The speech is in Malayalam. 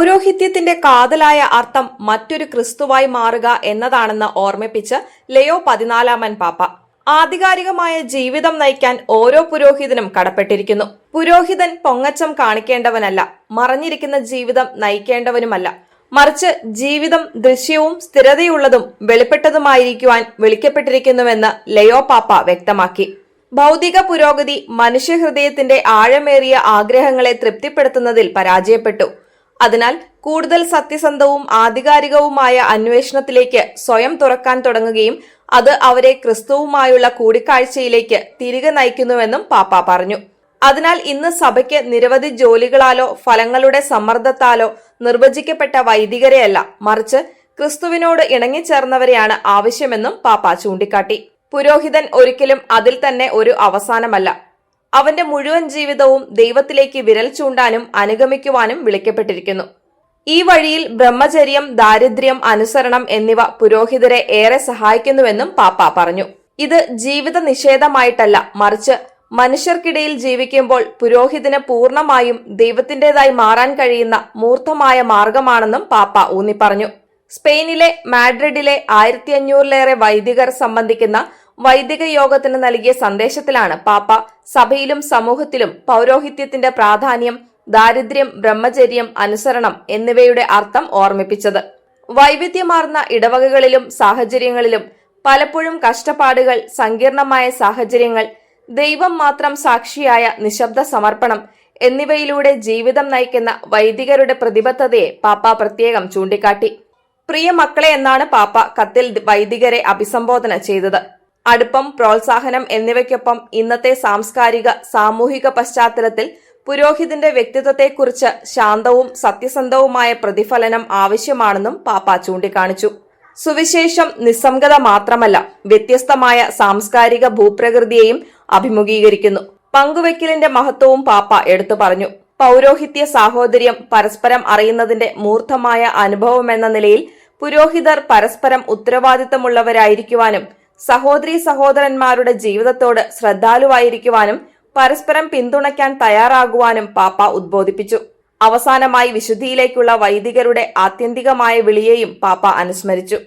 പൗരോഹിത്യത്തിന്റെ കാതലായ അർത്ഥം മറ്റൊരു ക്രിസ്തുവായി മാറുക എന്നതാണെന്ന് ഓർമ്മിപ്പിച്ച് ലയോ പതിനാലാമൻ പാപ്പ. ആധികാരികമായ ജീവിതം നയിക്കാൻ ഓരോ പുരോഹിതനും കടപ്പെട്ടിരിക്കുന്നു. പുരോഹിതൻ പൊങ്ങച്ചം കാണിക്കേണ്ടവനല്ല മറഞ്ഞിരിക്കുന്ന ജീവിതം നയിക്കേണ്ടവനുമല്ല. മറിച്ച് ജീവിതം ദൃശ്യവും സ്ഥിരതയുള്ളതും വെളിപ്പെട്ടതുമായിരിക്കുവാൻ വിളിക്കപ്പെട്ടിരിക്കുന്നുവെന്ന് ലയോ പാപ്പ വ്യക്തമാക്കി. ഭൗതിക പുരോഗതി മനുഷ്യഹൃദയത്തിന്റെ ആഴമേറിയ ആഗ്രഹങ്ങളെ തൃപ്തിപ്പെടുത്തുന്നതിൽ പരാജയപ്പെട്ടു. അതിനാൽ കൂടുതൽ സത്യസന്ധവും ആധികാരികവുമായ അന്വേഷണത്തിലേക്ക് സ്വയം തുറക്കാൻ തുടങ്ങുകയും അത് അവരെ ക്രിസ്തുവുമായുള്ള കൂടിക്കാഴ്ചയിലേക്ക് തിരികെ നയിക്കുന്നുവെന്നും പാപ്പ പറഞ്ഞു. അതിനാൽ ഇന്ന് സഭയ്ക്ക് നിരവധി ജോലികളാലോ ഫലങ്ങളുടെ സമ്മർദ്ദത്താലോ നിർവചിക്കപ്പെട്ട വൈദികരെയല്ല മറിച്ച് ക്രിസ്തുവിനോട് ഇണങ്ങിച്ചേർന്നവരെയാണ് ആവശ്യമെന്നും പാപ്പ ചൂണ്ടിക്കാട്ടി. പുരോഹിതൻ ഒരിക്കലും അതിൽ തന്നെ ഒരു അവസാനമല്ല. അവന്റെ മുഴുവൻ ജീവിതവും ദൈവത്തിലേക്ക് വിരൽ ചൂണ്ടാനും അനുഗമിക്കുവാനും വിളിക്കപ്പെട്ടിരിക്കുന്നു. ഈ വഴിയിൽ ബ്രഹ്മചര്യം ദാരിദ്ര്യം അനുസരണം എന്നിവ പുരോഹിതരെ ഏറെ സഹായിക്കുന്നുവെന്നും പാപ്പ പറഞ്ഞു. ഇത് ജീവിത നിഷേധമായിട്ടല്ല മറിച്ച് മനുഷ്യർക്കിടയിൽ ജീവിക്കുമ്പോൾ പുരോഹിതന് പൂർണമായും ദൈവത്തിന്റേതായി മാറാൻ കഴിയുന്ന മൂർത്തമായ മാർഗമാണെന്നും പാപ്പ ഊന്നിപ്പറഞ്ഞു. സ്പെയിനിലെ മാഡ്രിഡിലെ ആയിരത്തി അഞ്ഞൂറിലേറെ വൈദികർ സംബന്ധിക്കുന്ന വൈദിക യോഗത്തിന് നൽകിയ സന്ദേശത്തിലാണ് പാപ്പ സഭയിലും സമൂഹത്തിലും പൗരോഹിത്യത്തിന്റെ പ്രാധാന്യം ദാരിദ്ര്യം ബ്രഹ്മചര്യം അനുസരണം എന്നിവയുടെ അർത്ഥം ഓർമ്മിപ്പിച്ചത്. വൈവിധ്യമാർന്ന ഇടവകകളിലും സാഹചര്യങ്ങളിലും പലപ്പോഴും കഷ്ടപ്പാടുകൾ സങ്കീർണമായ സാഹചര്യങ്ങൾ ദൈവം മാത്രം സാക്ഷിയായ നിശബ്ദ സമർപ്പണം എന്നിവയിലൂടെ ജീവിതം നയിക്കുന്ന വൈദികരുടെ പ്രതിബദ്ധതയെ പാപ്പ പ്രത്യേകം ചൂണ്ടിക്കാട്ടി. പ്രിയ മക്കളെ എന്നാണ് പാപ്പ കത്തിൽ വൈദികരെ അഭിസംബോധന ചെയ്തത്. അടുപ്പം പ്രോത്സാഹനം എന്നിവയ്ക്കൊപ്പം ഇന്നത്തെ സാംസ്കാരിക സാമൂഹിക പശ്ചാത്തലത്തിൽ പുരോഹിതന്റെ വ്യക്തിത്വത്തെക്കുറിച്ച് ശാന്തവും സത്യസന്ധവുമായ പ്രതിഫലനം ആവശ്യമാണെന്നും പാപ്പ ചൂണ്ടിക്കാണിച്ചു. സുവിശേഷം നിസ്സംഗത മാത്രമല്ല വ്യത്യസ്തമായ സാംസ്കാരിക ഭൂപ്രകൃതിയെയും അഭിമുഖീകരിക്കുന്നു. പങ്കുവെക്കലിന്റെ മഹത്വവും പാപ്പ എടുത്തു പറഞ്ഞു. പൗരോഹിത്യ സാഹോദര്യം പരസ്പരം അറിയുന്നതിന്റെ മൂർത്തമായ അനുഭവമെന്ന നിലയിൽ പുരോഹിതർ പരസ്പരം ഉത്തരവാദിത്തമുള്ളവരായിരിക്കുവാനും സഹോദരി സഹോദരന്മാരുടെ ജീവിതത്തോട് ശ്രദ്ധാലുവായിരിക്കുവാനും പരസ്പരം പിന്തുണയ്ക്കാൻ തയ്യാറാകുവാനും പാപ്പ ഉദ്ബോധിപ്പിച്ചു. അവസാനമായി വിശുദ്ധിയിലേക്കുള്ള വൈദികരുടെ ആത്യന്തികമായ വിളിയെയും പാപ്പ അനുസ്മരിച്ചു.